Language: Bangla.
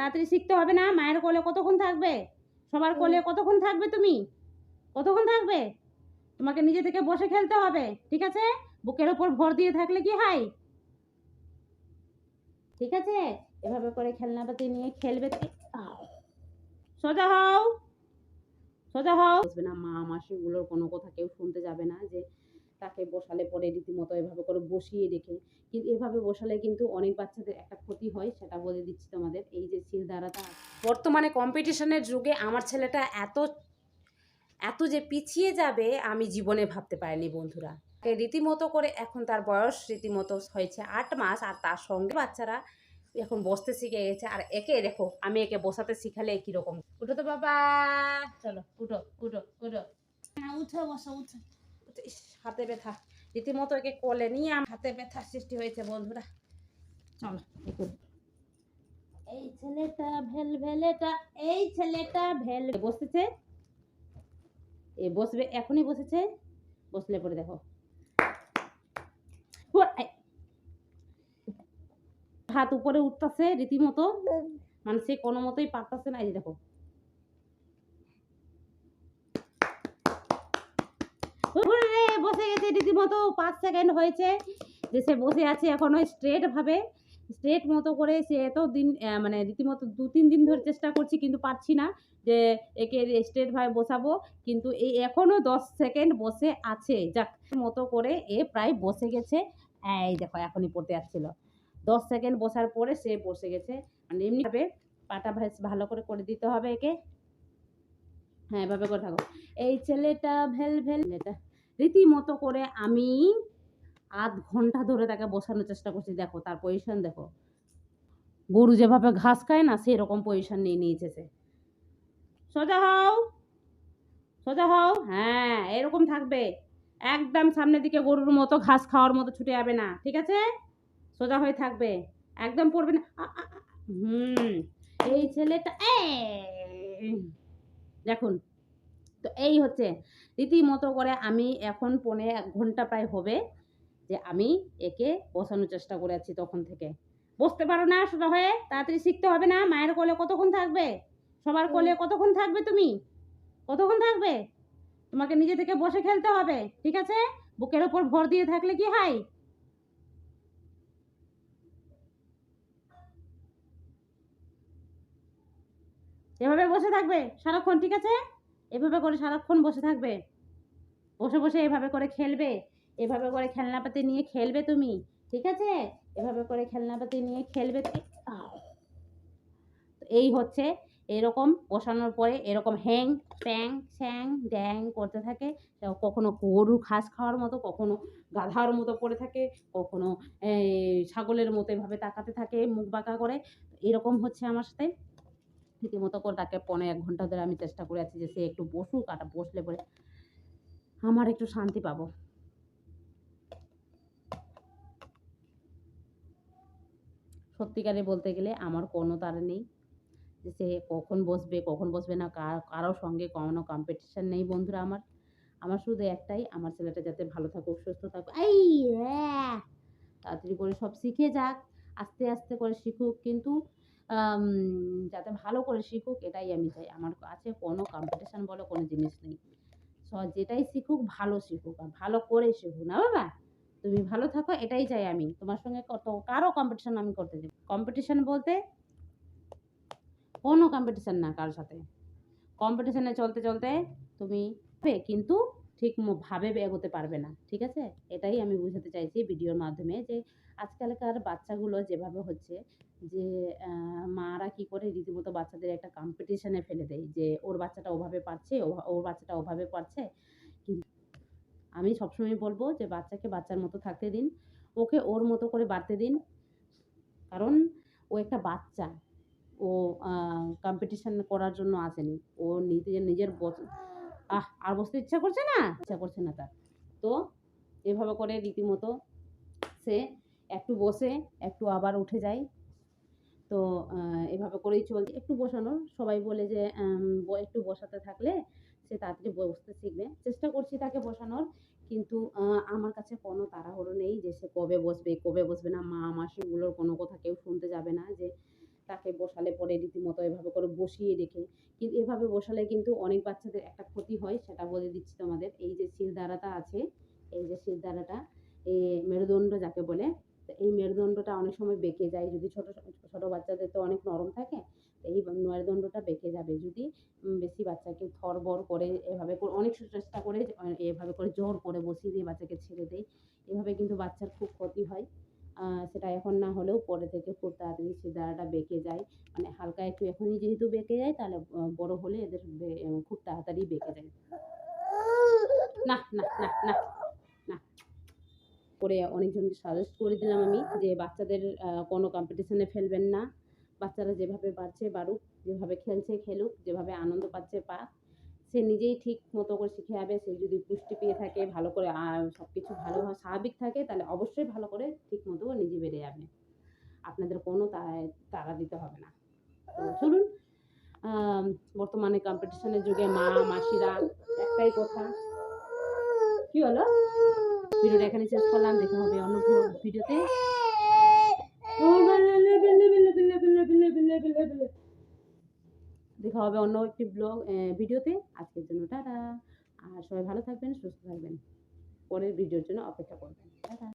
তাড়াতাড়ি শিখতে হবে না মায়ের কোলে কতক্ষণ থাকবে? সবার কোলে কতক্ষণ থাকবে তুমি? কতক্ষণ থাকবে? তোমাকে নিজে থেকে বসে খেলতে হবে ঠিক আছে? বুকের ওপর ভর দিয়ে থাকলে কি হয়? ঠিক আছে? এভাবে করে খেলনাপাতি নিয়ে খেলবে সোজা হও। সোজা হও। না মা মাসিগুলোর কোনো কথা কেউ শুনতে যাবে না যে তাকে বসালে পরে রীতিমতো এভাবে করে বসিয়ে রেখে কিন্তু এভাবে বসালে কিন্তু অনেক বাচ্চাদের একটা ক্ষতি হয় সেটা বলে দিচ্ছি তোমাদের। এই যে সিল দ্বারাটা বর্তমানে কম্পিটিশনের যুগে আমার ছেলেটা এত এত যে পিছিয়ে যাবে আমি জীবনে ভাবতে পারিনি বন্ধুরা। রীতিমতো করে এখন তার বয়স রীতিমতো হয়েছে আট মাস আর তার সঙ্গে বাচ্চারা এখন বসতে শিখে গেছে। আর একে দেখো আমি একে বসাতে শিখালে কীরকম? উঠো তো বাবা চলো উঠো উঠো উঠো। হ্যাঁ উঠো বসো উঠো। হাতে ব্যথা। রীতিমতো একে কোলে নিয়ে আমার হাতে ব্যথার সৃষ্টি হয়েছে, বন্ধুরা। চলো একটু এই ছেলেটা ভেল ভেলেটা এই ছেলেটা ভেল বসেছে। এ বসবে, এখনই বসেছে। বসলে পরে দেখো। হাত উপরে উঠতেছে রীতিমতো। মানে সে কোনো মতোই পারতেছে না, এই দেখো হুররে, বসে গেছে রীতিমতো পাঁচ সেকেন্ড হয়েছে যে সে বসে আছে এখনও স্ট্রেট ভাবে। স্ট্রেট মতো করে সে এত দিন মানে রীতিমতো দু, তিন দিন ধরে চেষ্টা করছি কিন্তু পারছি না যে একে স্ট্রেটভাবে বসাবো। কিন্তু এই এখনও দশ সেকেন্ড বসে আছে। যাক, মতো করে এ প্রায় বসে গেছে। এই দেখো, এখনই পড়তে যাচ্ছিল। দশ সেকেন্ড বসার পরে সে বসে গেছে। মানে এমনিভাবে পাটা বেশ ভালো করে করে দিতে হবে একে। হ্যাঁ এভাবে করে থাকো। এই ছেলেটা ভেল ভেল এটা রীতিমতো করে আমি আধ ঘণ্টা ধরে তাকে বসানোর চেষ্টা করছি। দেখো, তার পজিশন দেখো। গরু যেভাবে ঘাস খায় না, সেরকম পজিশন নিয়ে নিয়েছে সে। সোজা হও। সোজা হও। হ্যাঁ এরকম থাকবে। একদম সামনের দিকে গরুর মতো ঘাস খাওয়ার মতো ছুটে যাবে না, ঠিক আছে? সোজা হয়ে থাকবে। একদম পড়বে না। হুম। এই ছেলেটা দেখুন তো এই হচ্ছে। রীতিমতো করে আমি এখন পৌনে এক ঘণ্টা প্রায় হবে যে আমি একে বসানোর চেষ্টা করে আছি তখন থেকে। বসতে পারো না সোজা হয়ে তাড়াতাড়ি শিখতে হবে না মায়ের কোলে কতক্ষণ থাকবে? সবার কোলে কতক্ষণ থাকবে তুমি? কতক্ষণ থাকবে? তোমাকে নিজে থেকে বসে খেলতে হবে ঠিক আছে? বুকের ওপর ভর দিয়ে থাকলে কি হয়? এভাবে বসে থাকবে সারাক্ষণ ঠিক আছে? এভাবে করে সারাক্ষণ বসে থাকবে? বসে বসে এভাবে করে খেলবে? এভাবে করে খেলনাপাতি নিয়ে খেলবে তুমি? ঠিক আছে? এভাবে করে খেলনাপাতি নিয়ে খেলবে এই হচ্ছে এরকম বসানোর পরে এরকম হ্যাং, প্যাং, স্যাং, ড্যাং করতে থাকে। কখনো গরু ঘাস খাওয়ার মতো, কখনো গাধার মতো পড়ে থাকে, কখনো ছাগলের মতো এভাবে তাকাতে থাকে, মুখ বাঁকা করে। এরকম হচ্ছে আমার সাথে। রীতিমতো করে তাকে পনেরো এক ঘণ্টা ধরে আমি চেষ্টা করে আছি যে সে একটু বসুক আর বসলে পরে আমার একটু শান্তি পাবো। সত্যিকারে বলতে গেলে আমার কোনো তার নেই যে সে কখন বসবে কখন বসবে না, কার কারোর সঙ্গে কোনো কম্পিটিশান নেই বন্ধুরা আমার। আমার শুধু একটাই, আমার ছেলেটা যাতে ভালো থাকুক, সুস্থ থাকুক। এই তাড়াতাড়ি করে সব শিখে যাক, আস্তে আস্তে করে শিখুক। কিন্তু যাতে ভালো করে শিখুক, এটাই আমি চাই। আমার কাছে কোনো কম্পিটিশান বলে, কোনো জিনিস নেই। যেটাই শিখুক, ভালো শিখুক, আর ভালো করে শিখুক, না বাবা? তুমি ভালো থাকো, এটাই চাই আমি। তোমার সঙ্গে কত, কারও কম্পিটিশান আমি করতে চাই কম্পিটিশান বলতে কোনো কম্পিটিশান না কারোর সাথে। কম্পিটিশানে চলতে চলতে তুমি, কিন্তু ঠিক ভাবে এগোতে পারবে না, ঠিক আছে? এটাই আমি বুঝাতে চাইছি ভিডিওর মাধ্যমে যে, আজকালকার বাচ্চাগুলো যেভাবে হচ্ছে যে মারা কি করে রীতিমতো বাচ্চাদের একটা কম্পিটিশানে ফেলে দেয় যে, ওর বাচ্চাটা ওভাবে পারছে ওর বাচ্চাটা ওভাবে পারছে। কিন্তু আমি সবসময় বলব যে, বাচ্চাকে বাচ্চার মতো থাকতে দিন, ওকে ওর মতো করে বাড়তে দিন। কারণ ও একটা বাচ্চা, ও কম্পিটিশান করার জন্য আসেনি। ও নিজের নিজের আহ, আর বসতে ইচ্ছা করছে না? ইচ্ছা করছে না তার। তো এভাবে করে রীতিমতো সে একটু বসে, একটু আবার উঠে যায়। তো এভাবে করেই চলছে। একটু বসানোর, সবাই বলে যে একটু বসাতে থাকলে সে তাড়াতাড়ি বসতে শিখবে। চেষ্টা করছি তাকে বসানোর, কিন্তু আমার কাছে কোনো তাড়াহুড়ো নেই যে সে কবে বসবে কবে বসবে না। মা, মাসিগুলোর কোনো কথা কেউ শুনতে যাবে না যে তাকে বসালে পরে রীতিমতো এভাবে করে বসিয়ে রেখে কিন্তু এভাবে বসালে কিন্তু অনেক বাচ্চাদের একটা ক্ষতি হয়, সেটা বলে দিচ্ছি তোমাদের। এই যে শিরদাঁড়াটা আছে, এই যে শিরদাঁড়াটা এই মেরুদণ্ড যাকে বলে এই মেরুদণ্ডটা অনেক সময় বেঁকে যায়। যদি ছোট ছোট বাচ্চাদের তো অনেক নরম থাকে এই মেরুদণ্ডটা বেঁকে যাবে। যদি বেশি বাচ্চাকে থরবর করে এভাবে করে, অনেক চেষ্টা করে এভাবে করে জোর করে বসিয়ে দিয়ে বাচ্চাকে ছেড়ে দেয়, এভাবে কিন্তু বাচ্চার খুব ক্ষতি হয়। সেটা এখন না হলেও পরে থেকে খুব তাড়াতাড়ি সে দাঁড়াটা বেঁকে যায়। মানে হালকা একটু এখনই যেহেতু বেঁকে যায়, তাহলে বড় হলে এদের খুব তাড়াতাড়ি বেঁকে যায়। না না না না না। করে অনেকজনকে সাজেস্ট করে দিলাম আমি যে বাচ্চাদের কোনো কম্পিটিশনে ফেলবেন না। বাচ্চারা যেভাবে পারছে বাড়ুক যেভাবে খেলছে খেলুক, যেভাবে আনন্দ পাচ্ছে পাক। সে নিজেই ঠিক মতো করে শিখে যাবে, সে যদি পুষ্টি পেয়ে থাকে, ভালো করে সব কিছু ভালোভাবে স্বাভাবিক থাকে, তাহলে অবশ্যই ভালো করে ঠিক মতো নিজে বেড়ে যাবে। আপনাদের কোনো তা- তাড়া দিতে হবে না। চলুন বর্তমানে কম্পিটিশনের যুগে মা, মাসিরা একটাই কথা। কি হলো? ভিডিওটা এখানে শেষ করলাম, দেখা হবে অন্য ভিডিওতে। দেখা হবে অন্য একটি ব্লগ ভিডিওতে আজকের জন্য টাটা। আর সবাই ভালো থাকবেন, সুস্থ থাকবেন। পরের ভিডিওর জন্য অপেক্ষা করবেন। টাটা।